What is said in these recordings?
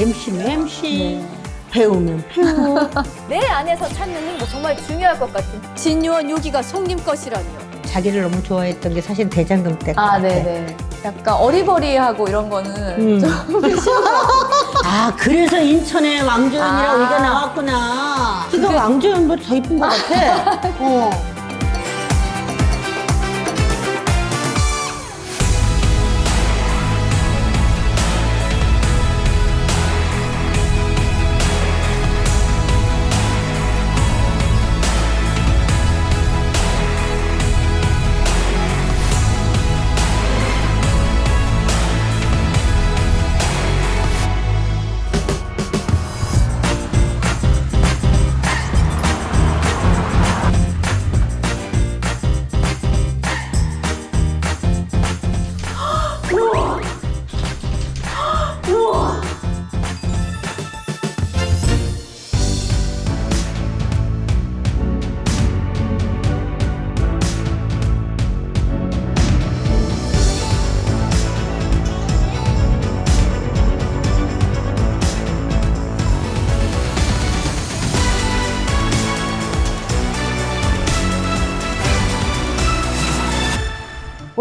MC면 MC, 네. 배우면 배우. 내 안에서 찾는 행복 정말 중요할 것 같은. 진요원 요기가 송님 것이라니요. 자기를 너무 좋아했던 게 사실 대장금 때. 아, 같아. 네네. 약간 어리버리하고 이런 거는 음. 좀 아, 그래서 인천에 왕조연이라고 아. 얘기가 나왔구나. 그가 왕조연 보다 더 이쁜 것 같아. 어.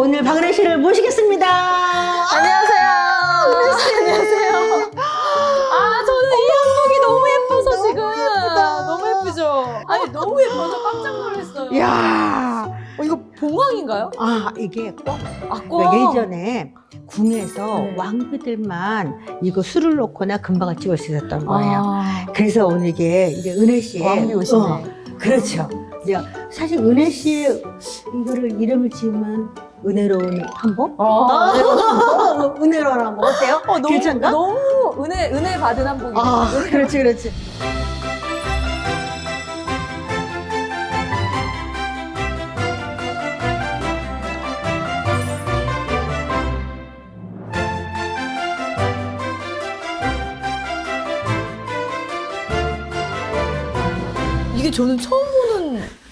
오늘 박은혜 씨를 모시겠습니다. 안녕하세요. 안녕하세요. 아, 저는 이 한복이 너무 예뻐서 지금 너무 예쁘죠. 아니 너무 예뻐서 깜짝 놀랐어요. 이야. 어, 이거 봉황인가요? 아, 이게 꼭 아, 그러니까 예전에 궁에서 네. 왕비들만 이거 술을 놓거나 금방을 찍을 수 있었던 거예요. 아, 그래서 오늘 이게 이게 은혜 씨의 왕비 옷이네. 어, 그렇죠. 이제 사실 은혜 씨의 이거를 이름을 지으면 은혜로운 한복? 아, 은혜로운 한복 어때요? 어, 너무 괜찮가? 너무 은혜 은혜 받은 한복이네. 아, 그렇지, 그렇지. 이게 저는 처음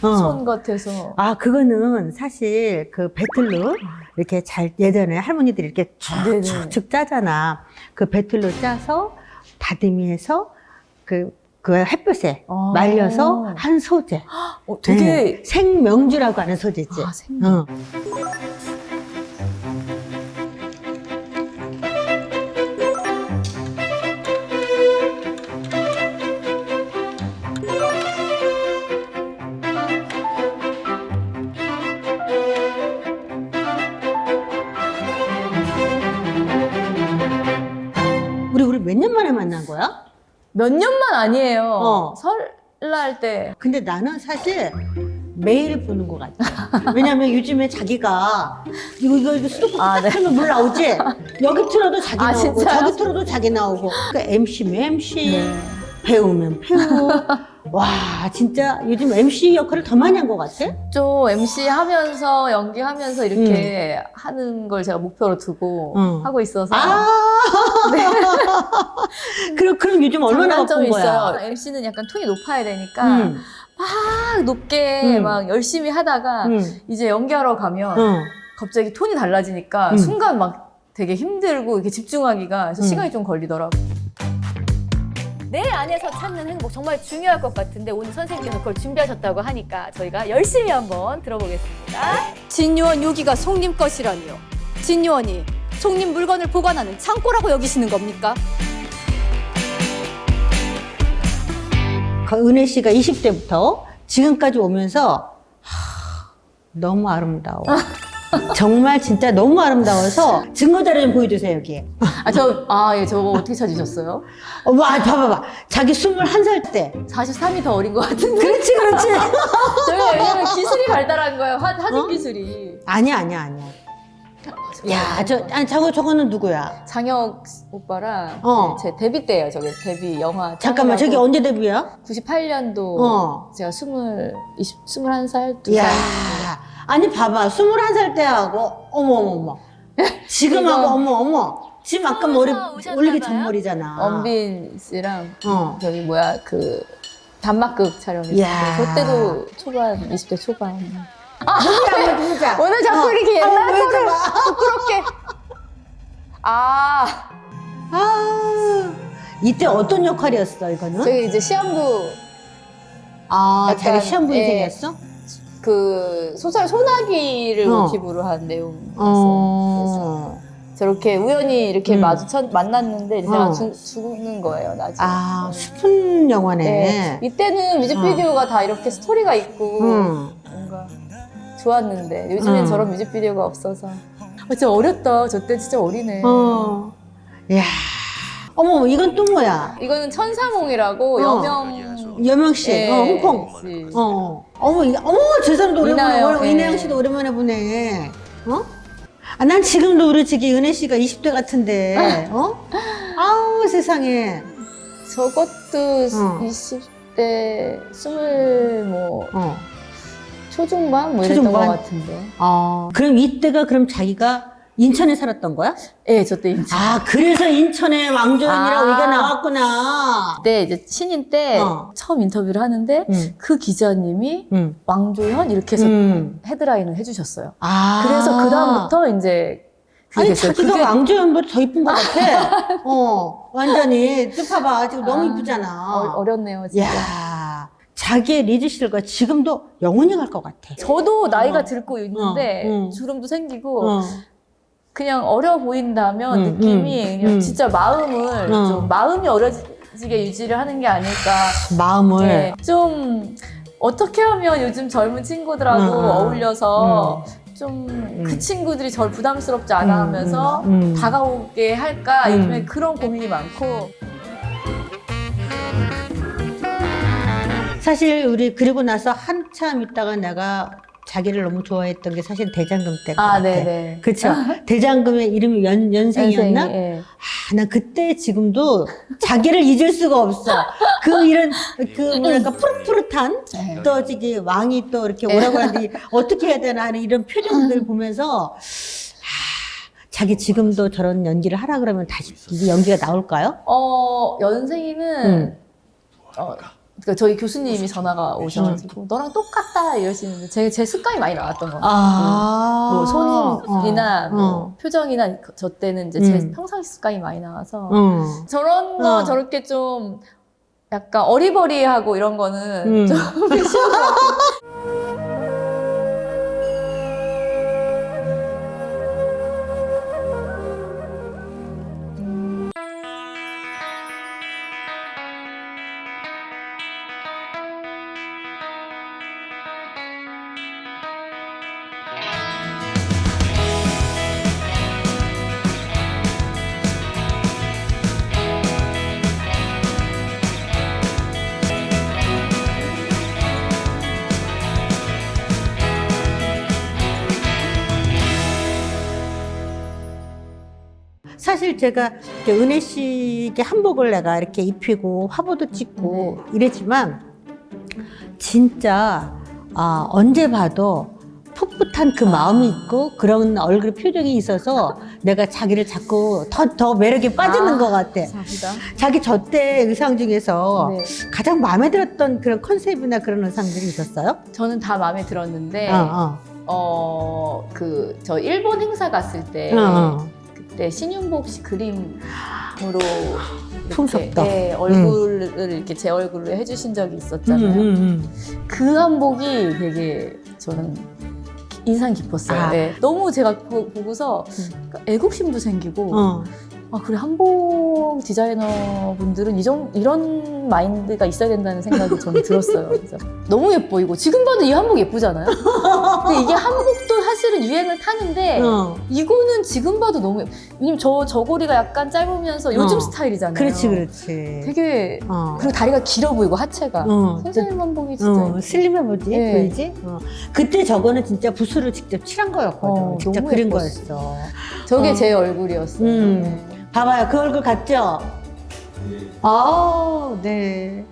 어. 손 같아서. 아, 그거는 사실 그 배틀로 이렇게 잘 예전에 할머니들이 이렇게 네네. 쭉쭉쭉 짜잖아. 그 배틀로 짜서 다듬이해서 그, 그 햇볕에 아. 말려서 한 소재. 어, 되게 네. 생명주라고 하는 소재지. 아, 생. 어. 몇 년만 아니에요. 어. 설날 때. 근데 나는 사실 매일 보는 것 같아. 왜냐면 요즘에 자기가 이거 이거 이거 수도꼭지 아, 네. 틀면 물 나오지? 여기 틀어도 자기 아, 나오고 진짜요? 저기 틀어도 자기 나오고. 그러니까 MC면 MC, 네. 배우면 배우. 와 진짜 요즘 MC 역할을 더 많이 한 것 같아. 좀 MC 하면서 연기하면서 이렇게 하는 걸 제가 목표로 두고 음. 하고 있어서 아. 그럼 그럼 요즘 얼마나 바쁜 장단점이 거야? 있어요. MC는 약간 톤이 높아야 되니까 음, 막 높게 음. 막 열심히 하다가 음, 이제 연기하러 가면 어. 갑자기 톤이 달라지니까 음. 순간 막 되게 힘들고 이렇게 집중하기가 그래서 음. 시간이 좀 걸리더라고. 내 안에서 찾는 행복 정말 중요할 것 같은데 오늘 선생님께서 그걸 준비하셨다고 하니까 저희가 열심히 한번 들어보겠습니다. 진요원 요기가 송님 것이라니요. 진요원이 송님 물건을 보관하는 창고라고 여기시는 겁니까? 그 은혜 씨가 20대부터 지금까지 오면서 하, 너무 아름다워. 정말 진짜 너무 아름다워서 증거 자료 좀 보여주세요 여기. 아, 저, 아, 예, 저거 어떻게 찾으셨어요? 어, 와 봐봐봐. 자기 21살 때. 43이 더 어린 것 같은데. 그렇지 그렇지. 저희가 왜냐면 기술이 발달한 거예요. 화, 사진 어? 기술이. 아니야 아니야 아니야. 야, 저 아니 저거 저거는 누구야? 장혁 오빠랑 어. 제 데뷔 때예요. 저게 데뷔 영화. 잠깐만 저기. 언제 데뷔야? 98년도 어. 제가 20, 20, 21살, 2살. 야, 아니 봐봐 21살 때하고 어머 어머 어머. 지금하고 이거- 어머 어머. 지금 아까 머리 오셨나 올리기 봐요? 전머리잖아. 원빈 씨랑 어. 저기 뭐야 그 단막극 촬영했을 때 이야. 그때도 초반 20대 초반 우리 한번 해보자. 오늘 자꾸 어. 이렇게 옛날 거를 보여줘봐. 부끄럽게 아 아, 이때 어떤 역할이었어 이거는? 저희 이제 시한부 아 약간, 자기 시험부 예. 인생이었어? 그 소설 소나기를 어. 모티브로 한 내용이었어요. 어. 저렇게 우연히 이렇게 음. 마주쳤 만났는데 이제 제가 어. 죽, 죽는 거예요 나중에. 아 네. 슬픈 영화네. 네. 이때는 뮤직비디오가 다 이렇게 스토리가 있고 응. 뭔가 좋았는데 요즘엔 음. 저런 뮤직비디오가 없어서 아, 진짜 어렸다. 저 때 진짜 어리네. 어. 야. 어머 이건 또 뭐야? 이거는 천사몽이라고 어. 여명 여명 씨, 예, 어, 홍콩. 씨. 어. 어머, 이- 어머, 저 사람도 오랜만에, 이나영, 오래- 예. 이나영 씨도 오랜만에 보네. 어? 아, 난 지금도 우리 저기 은혜 씨가 20대 같은데, 어? 아우, 세상에. 저것도 어. 20대 스물 뭐 어. 초중반 뭐 이랬던 초중반? 것 같은데. 아, 그럼 이때가 그럼 자기가 인천에 살았던 거야? 예, 저때 이제 아, 그래서 인천에 왕조연이라고 아. 얘기가 나왔구나. 그때 이제 신인 때 어. 처음 인터뷰를 하는데 응, 그 기자님이 응. 왕조현 이렇게 해서 음. 헤드라인을 해주셨어요. 아. 그래서 그 다음부터 이제 그게 아니, 됐어요. 자기가 그게 왕조연보다 더 이쁜 것 같아. 어, 완전히. 또 봐봐. 지금 너무 아, 이쁘잖아. 어, 어렸네요, 진짜. 야 자기의 리드실과 지금도 영원히 갈 것 같아. 저도 나이가 어. 들고 있는데 어, 어. 주름도 생기고 어. 그냥 어려 보인다면 음, 느낌이 음, 그냥 음. 진짜 마음을 어. 좀 마음이 어려지게 유지를 하는 게 아닐까. 마음을 네, 좀 어떻게 하면 요즘 젊은 친구들하고 음, 음. 어울려서 좀 그 친구들이 절 부담스럽지 않아 하면서 음, 음. 다가오게 할까 음. 요즘에 그런 고민이 많고 사실 우리 그리고 나서 한참 있다가 내가 자기를 너무 좋아했던 게 사실 대장금 때가 아 같아. 네네 그쵸? 대장금의 이름이 연, 연생이었나? 선생님, 예. 아, 나 그때 지금도 자기를 잊을 수가 없어. 그 이런, 그 뭐랄까, 푸릇푸릇한 네. 또 저기 왕이 또 이렇게 오라고 하는데 어떻게 해야 되나 하는 이런 표정들 보면서 아, 자기 지금도 저런 연기를 하라 그러면 다시 이게 연기가 나올까요? 어 연생이는 음. 어, 그러니까 저희 교수님이 전화가 오셔가지고 너랑 똑같다 이러시는데 제, 제 습관이 많이 나왔던 것 같아요. 아, 뭐 손이나 어, 뭐 어. 표정이나 그- 저 때는 이제 제 음. 평상시 습관이 많이 나와서 어. 저런 거 어. 저렇게 좀 약간 어리버리하고 이런 거는 음. 좀 싫은 사실 제가 이렇게 은혜 씨에게 한복을 내가 이렇게 입히고 화보도 찍고 이랬지만 진짜 아, 언제 봐도 풋풋한 그 마음이 있고 그런 얼굴 표정이 있어서 내가 자기를 자꾸 더, 더 매력에 빠지는 아, 것 같아. 감사합니다. 자기 저 때 의상 중에서 네. 가장 마음에 들었던 그런 컨셉이나 그런 의상들이 있었어요? 저는 다 마음에 들었는데 어, 어그저 일본 행사 갔을 때 어. 그때 신윤복 씨 그림으로 이렇게, 솜섭다. 예, 얼굴을 이렇게 제 얼굴로 해주신 적이 음, 있었잖아요. 음, 음. 그 한복이 되게 저는 인상 깊었어요. 아. 예. 너무 제가 보, 그러니까 애국심도 생기고 어. 아 그래 한복 디자이너 분들은 이런 이런 마인드가 있어야 된다는 생각이 저는 들었어요. 그래서 너무 예뻐 이거 지금 봐도 이 한복 예쁘잖아요. 근데 이게 한복도 사실은 유행을 타는데 어. 이거는 지금 봐도 너무 예뻐. 왜냐면 저 저고리가 약간 짧으면서 요즘 어. 스타일이잖아요. 그렇지, 그렇지. 되게 어. 그리고 다리가 길어 보이고 하체가 어. 선생님 한복이 진짜 어. 슬림해 보지, 예. 보이지? 어. 그때 저거는 진짜 붓으로 직접 칠한 거였거든. 어, 직접 그린 예뻤어. 거였어. 저게 어. 제 얼굴이었어요. 음. 네. 봐봐요, 그 얼굴 같죠? 아, 네.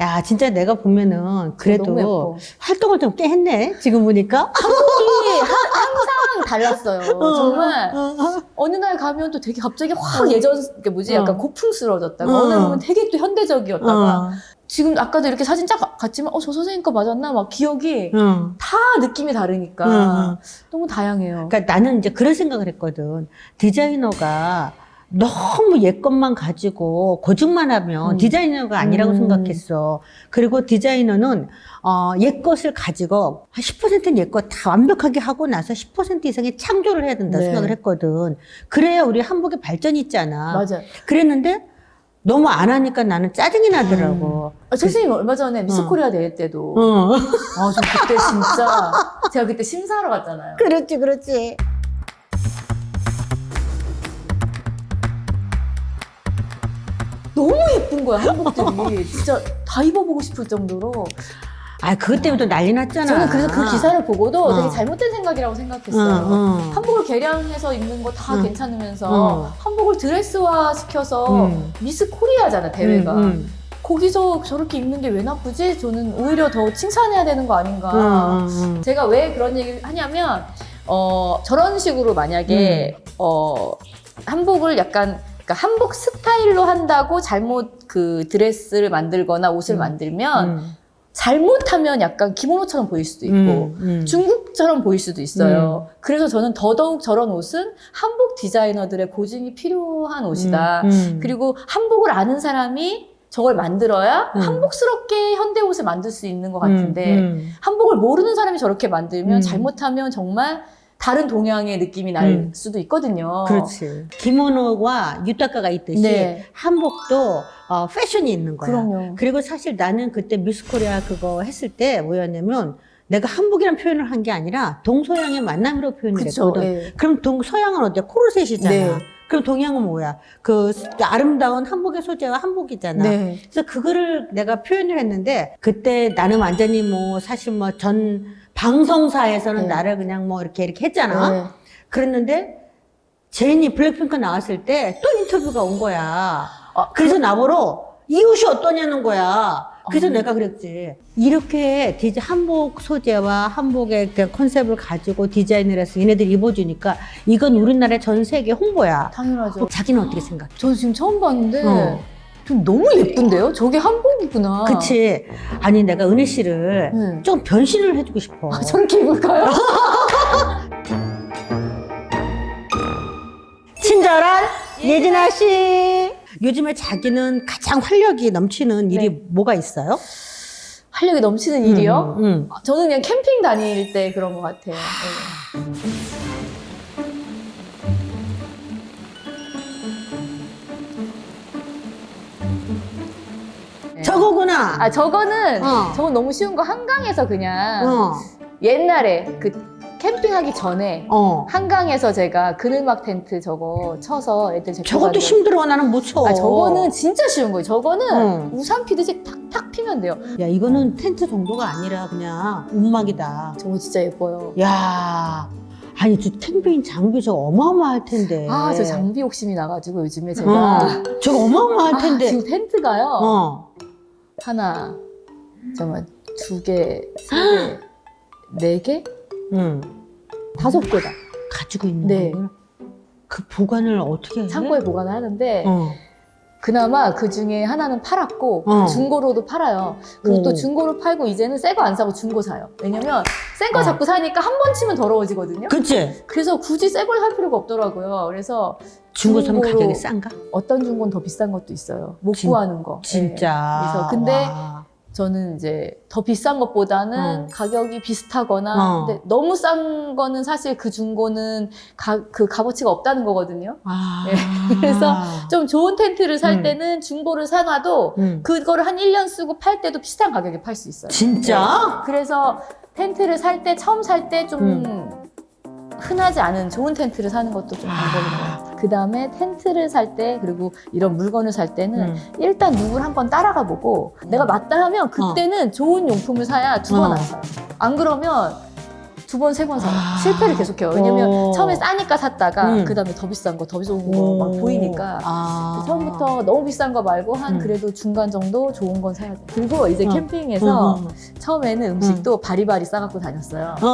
야, 진짜 내가 보면은 너무 그래도 예뻐. 활동을 좀 꽤 했네. 지금 보니까. 하- 항상 달랐어요. 정말 어, 어. 어느 날 가면 또 되게 갑자기 확 예전 그 뭐지 약간 어. 고풍스러워졌다가 어. 어느 날 보면 되게 또 현대적이었다가 어, 지금 아까도 이렇게 사진 쫙 갔지만 어 저 선생님 거 맞았나 막 기억이 어. 다 느낌이 다르니까 어, 어. 너무 다양해요. 그러니까 나는 이제 그런 생각을 했거든. 디자이너가 너무 옛 것만 가지고 고증만 하면 음. 디자이너가 아니라고 음. 생각했어. 그리고 디자이너는 어, 옛 것을 가지고 한 10%는 옛 것 다 완벽하게 하고 나서 10% 이상의 창조를 해야 된다 네. 생각을 했거든. 그래야 우리 한복에 발전이 있잖아. 맞아요. 그랬는데 너무 안 하니까 나는 짜증이 나더라고. 아, 선생님 얼마 전에 미스 어. 코리아 대회 때도 어. 아, 저 그때 진짜 제가 그때 심사하러 갔잖아요. 그렇지, 그렇지. 너무 예쁜 거야 한복들이 진짜 다 입어보고 싶을 정도로 아, 그것 때문에 또 난리 났잖아. 저는 그래서 그 기사를 보고도 어. 되게 잘못된 생각이라고 생각했어요. 어, 어. 한복을 개량해서 입는 거다 응. 괜찮으면서 어. 한복을 드레스화 시켜서 음. 미스 코리아잖아 대회가. 음, 음. 거기서 저렇게 입는 게 왜 나쁘지? 저는 오히려 더 칭찬해야 되는 거 아닌가. 음, 음, 음. 제가 왜 그런 얘기를 하냐면 어 저런 식으로 만약에 음. 어 한복을 약간 그러니까 한복 스타일로 한다고 잘못 그 드레스를 만들거나 옷을 음. 만들면 음. 잘못하면 약간 기모노처럼 보일 수도 있고 음, 음. 중국처럼 보일 수도 있어요. 그래서 저는 더더욱 저런 옷은 한복 디자이너들의 고증이 필요한 옷이다. 음, 음. 그리고 한복을 아는 사람이 저걸 만들어야 음. 한복스럽게 현대 옷을 만들 수 있는 것 같은데 음, 음. 한복을 모르는 사람이 저렇게 만들면 음. 잘못하면 정말 다른 동양의 느낌이 날 음. 수도 있거든요. 그렇지. 기모노와 유타카가 있듯이 네. 한복도 어, 패션이 있는 거야. 그럼요. 그리고 사실 나는 그때 미스코리아 그거 했을 때 뭐였냐면 내가 한복이란 표현을 한 게 아니라 동서양의 만남으로 표현을 그쵸. 했거든. 예. 그럼 동서양은 어때? 코르셋이잖아. 네. 그럼 동양은 뭐야? 그 아름다운 한복의 소재와 한복이잖아. 네. 그래서 그거를 내가 표현을 했는데 그때 나는 완전히 뭐 사실 뭐전 방송사에서는 네. 나를 그냥 뭐 이렇게 이렇게 했잖아. 네. 그랬는데 제인이 블랙핑크 나왔을 때 또 인터뷰가 온 거야. 아, 그래서 나보러 이 옷이 어떠냐는 거야. 그래서 아. 내가 그랬지. 이렇게 디자 한복 소재와 한복의 그 컨셉을 가지고 디자인을 해서 얘네들이 입어주니까 이건 우리나라의 전 세계 홍보야. 당연하죠. 자기는 어떻게 생각해? 저 지금 처음 봤는데 어. 좀 너무 예쁜데요? 저게 한복이구나. 그치. 아니, 내가 은혜 씨를 네. 좀 변신을 해주고 싶어. 아, 저렇게 입을까요? 친절한 예진아 씨. 요즘에 자기는 가장 활력이 넘치는 일이 네. 뭐가 있어요? 활력이 넘치는 일이요? 음, 음. 저는 그냥 캠핑 다닐 때 그런 것 같아요. 네. 저거구나. 아 저거는 어. 저건 너무 쉬운 거 한강에서 그냥 어, 옛날에 그 캠핑하기 전에 어. 한강에서 제가 그늘막 텐트 저거 쳐서 애들 데리고 저것도 힘들어. 나는 못 쳐. 아 저거는 진짜 쉬운 거예요. 저거는 응. 우산 피듯이 탁탁 피면 돼요. 야, 이거는 텐트 정도가 아니라 그냥 움막이다. 저거 진짜 예뻐요. 야, 아니, 저 캠핑 장비 저거 어마어마할 텐데. 아 저 장비 욕심이 나가지고 요즘에 제가 어, 저거 어마어마할 아, 텐데. 지금 텐트가요. 어. 하나, 잠깐만 두 개, 세 개, 네 개, 응. 다섯 개다. 가지고 있는 네. 거구나. 그 보관을 어떻게 해? 창고에 보관을 하는데 어. 그나마 그 중에 하나는 팔았고 어. 중고로도 팔아요. 그리고 오. 또 중고로 팔고 이제는 새 거 안 사고 중고 사요. 왜냐면 새 거 어. 자꾸 사니까 한 번 치면 더러워지거든요. 그치? 그래서 굳이 새 걸 살 필요가 없더라고요. 그래서 중고 사면 중고로 가격이 싼가? 어떤 중고는 더 비싼 것도 있어요. 못 진- 구하는 거. 진짜. 네. 그래서 근데 와. 저는 이제 더 비싼 것보다는 어. 가격이 비슷하거나 어. 근데 너무 싼 거는 사실 그 중고는 가, 그 값어치가 없다는 거거든요. 아. 네. 그래서 좀 좋은 텐트를 살 음. 때는 중고를 사놔도 음. 그거를 한 1년 쓰고 팔 때도 비슷한 가격에 팔 수 있어요. 진짜? 그래서 텐트를 살 때 처음 살 때좀 음. 흔하지 않은 좋은 텐트를 사는 것도 좀 방법인 것 같아요. 그 다음에 텐트를 살 때 그리고 이런 물건을 살 때는 음. 일단 누구를 한번 따라가 보고 내가 맞다 하면 그때는 좋은 용품을 사야 두번 어. 안 사요. 안 그러면 두 번, 세 번 사요. 아. 실패를 계속해요. 왜냐면 오. 처음에 싸니까 샀다가 음. 그 다음에 더 비싼 거, 더 좋은 거막 보이니까 아. 처음부터 너무 비싼 거 말고 한 음. 그래도 중간 정도 좋은 건 사야 돼. 그리고 이제 어. 캠핑에서 음, 음. 처음에는 음식도 바리바리 싸갖고 다녔어요. 어, 어,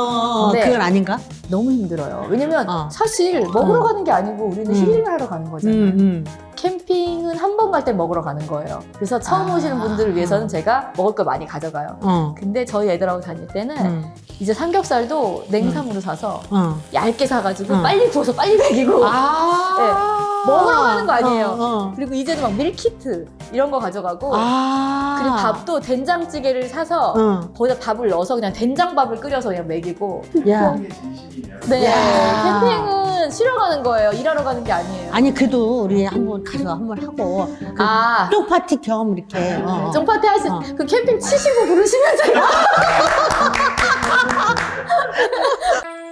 어, 근데 그건 아닌가? 너무 힘들어요. 왜냐면 어. 사실 먹으러 어. 가는 게 아니고 우리는 음. 힐링을 하러 가는 거잖아요. 음, 음. 캠핑은 한 번 갈 때 먹으러 가는 거예요. 그래서 처음 아. 오시는 분들을 위해서는 제가 먹을 걸 많이 가져가요. 어. 근데 저희 애들하고 다닐 때는 음. 이제 삼겹살도 냉삼으로 사서 어. 얇게 사가지고 음. 빨리 구워서 빨리 먹이고 아. 먹으러 가는 거 아니에요. 어, 어. 그리고 이제는 막 밀키트 이런 거 가져가고 아. 그리고 밥도 된장찌개를 사서 어. 거기다 밥을 넣어서 그냥 된장밥을 끓여서 그냥 먹이고 야. 네 야. 캠핑은 쉬러 가는 거예요 일하러 가는 게 아니에요 아니 그래도 우리 한번 가서 한번 하고 그아쪽 파티 겸 이렇게 어. 정파티 하시 어. 그 캠핑 치시고 부르시면서요 그러면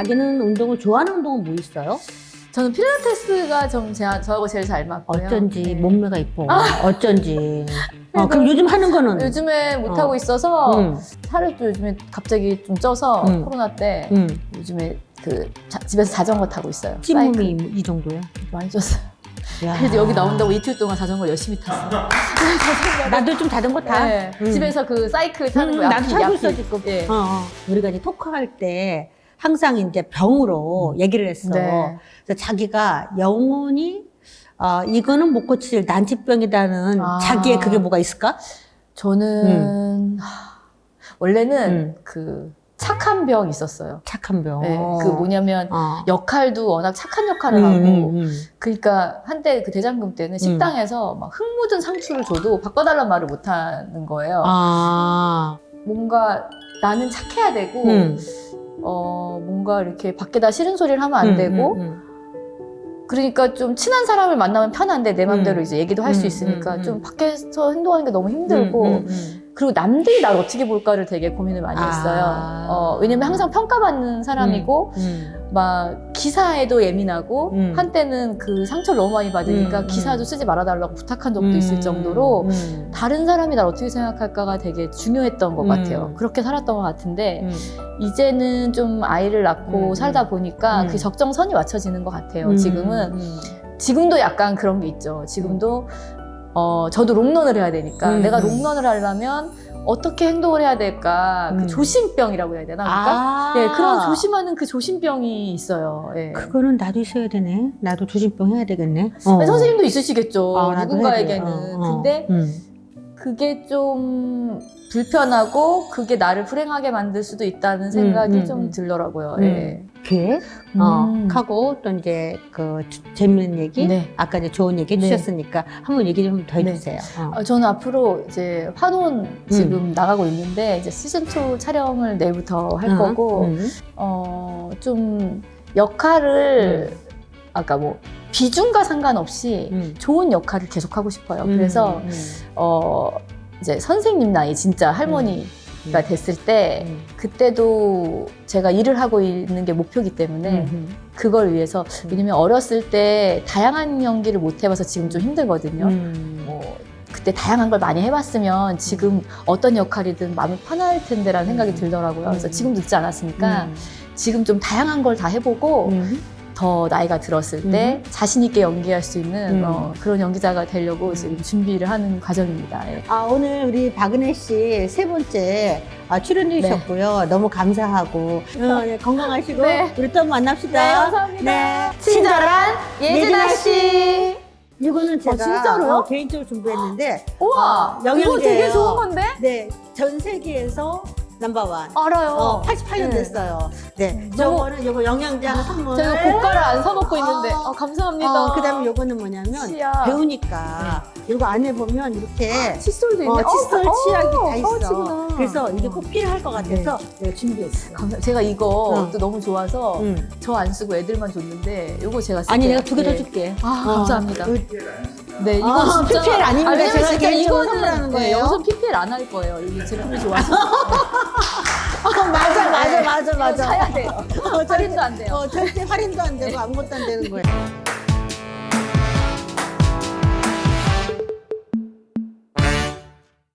자기는 운동을 좋아하는 운동은 뭐 있어요? 저는 필라테스가 좀 제가 저하고 제일 잘 맞고요 어쩐지 네. 몸매가 이뻐. 어쩐지. 어, 그래도 그럼 요즘 하는 거는? 요즘에 못 어. 하고 있어서 응, 살을 또 요즘에 갑자기 좀 쪄서 응. 코로나 때 응. 요즘에 그 자- 집에서 자전거 타고 있어요 찌몸이 이 정도야? 많이 쪘어요 야. 그래서 여기 나온다고 이틀 동안 자전거 열심히 탔어요 나도 좀 자전거 타. 네, 응. 집에서 그 사이클 타는 응, 거 나도 타고. 있어, 지금. 예. 어, 어. 우리가 이제 토크할 때 항상 이제 병으로 얘기를 했어. 음. 네. 그래서 자기가 영원히 어, 이거는 못 고칠 난치병이라는 아. 자기의 그게 뭐가 있을까? 저는 하, 원래는 음. 그 착한 병 있었어요. 착한 병. 네, 그 뭐냐면 어. 역할도 워낙 착한 역할을 음, 하고 음, 음. 그러니까 한때 그 대장금 때는 식당에서 막 흙 묻은 상추를 줘도 바꿔달란 말을 못 하는 거예요. 아. 뭔가 나는 착해야 되고 음. 어 뭔가 이렇게 밖에다 싫은 소리를 하면 안 음, 되고 음, 음. 그러니까 좀 친한 사람을 만나면 편한데 내 맘대로 음. 이제 얘기도 할수 음, 있으니까. 좀 밖에서 행동하는 게 너무 힘들고. 그리고 남들이 날 어떻게 볼까를 되게 고민을 많이 아. 했어요. 어, 왜냐면 항상 평가받는 사람이고 음. 막 기사에도 예민하고 음. 한때는 그 상처를 너무 많이 받으니까 음, 기사도 음. 쓰지 말아달라고 부탁한 적도 음. 있을 정도로 음. 다른 사람이 날 어떻게 생각할까가 되게 중요했던 것 음. 같아요. 그렇게 살았던 것 같은데 음. 이제는 좀 아이를 낳고 음. 살다 보니까 음. 그 적정선이 맞춰지는 것 같아요. 음. 지금은 음. 지금도 약간 그런 게 있죠. 지금도 어 저도 롱런을 해야 되니까 음. 내가 롱런을 하려면 어떻게 행동을 해야 될까 그 음. 조심병이라고 해야 되나 그러니까 아. 네 그런 조심하는 그 조심병이 있어요. 예. 그거는 나도 있어야 되네. 나도 조심병 해야 되겠네. 어. 선생님도 있으시겠죠. 아, 누군가에게는. 어, 어. 근데 음. 그게 좀 불편하고 그게 나를 불행하게 만들 수도 있다는 생각이 음, 좀 음. 들더라고요. 음. 예. 그 음. 어, 하고 또 이제 그 주- 재밌는 얘기 네. 아까 이제 좋은 얘기 네. 해주셨으니까 한번 얘기 좀 더 네. 해주세요. 어. 어, 저는 앞으로 이제 환혼 지금 음. 나가고 있는데 이제 시즌 2 촬영을 내일부터 할 어, 거고 음. 어, 좀 역할을 아까 뭐 비중과 상관없이 음. 좋은 역할을 계속 하고 싶어요. 그래서 음. 어, 이제 선생님 나이 진짜 할머니가 음. 됐을 때 음. 그때도 제가 일을 하고 있는 게 목표이기 때문에 음. 그걸 위해서 왜냐면 어렸을 때 다양한 연기를 못 해봐서 지금 좀 힘들거든요. 음. 뭐 그때 다양한 걸 많이 해봤으면 지금 어떤 역할이든 마음이 편할 텐데라는 생각이 음. 들더라고요. 그래서 음. 지금도 늦지 않았으니까 음. 지금 좀 다양한 걸 다 해보고 음. 더 나이가 들었을 때 자신 있게 연기할 수 있는 음. 어, 그런 연기자가 되려고 지금 준비를 하는 과정입니다. 예. 아, 오늘 우리 박은혜 씨 세 번째 아, 출연해 주셨고요. 너무 감사하고 어, 네, 건강하시고 네. 우리 또 만납시다. 네, 감사합니다. 네. 친절한 예진아 씨. 이거는 제가 진짜로요? 어, 개인적으로 준비했는데 우와, 어, 영양제예요. 이거 되게 좋은 건데? 네, 전 세계에서 넘버원. 알아요. 어, 88년 네. 됐어요. 네, 너무- 저거는 요거 영양제 하나 선물. 제가 고가를 안 사먹고 있는데. 아. 어, 감사합니다. 어, 그다음에 요거는 뭐냐면 치약. 배우니까 이거 안에 보면 이렇게 칫솔도 있네. 어, 칫솔 어, 치약이 어, 다 있어. 어. 그래서 이게 어. 꼭 필요할 것 같아서 내가 준비했어요. 감사- 제가 이거 어. 또 너무 좋아서 응. 저 안 쓰고 애들만 줬는데 이거 제가 쓸게요. 아니 내가 두 개 더 네. 줄게. 아, 어, 감사합니다. 그- 네, 이거 아, 진짜 PPL 아닙니다. 왜냐면 제가 진짜 개인적으로 이거는 선물하는 네, 거예요. 여기서 PPL 안 할 거예요. 이 제품이 좋아서 어, 맞아, 맞아, 맞아, 이거 맞아. 사야 돼요. 어, 절대- 할인도 안 돼요. 어, 절대 할인도 안 되고 아무것도 안 되는 거예요.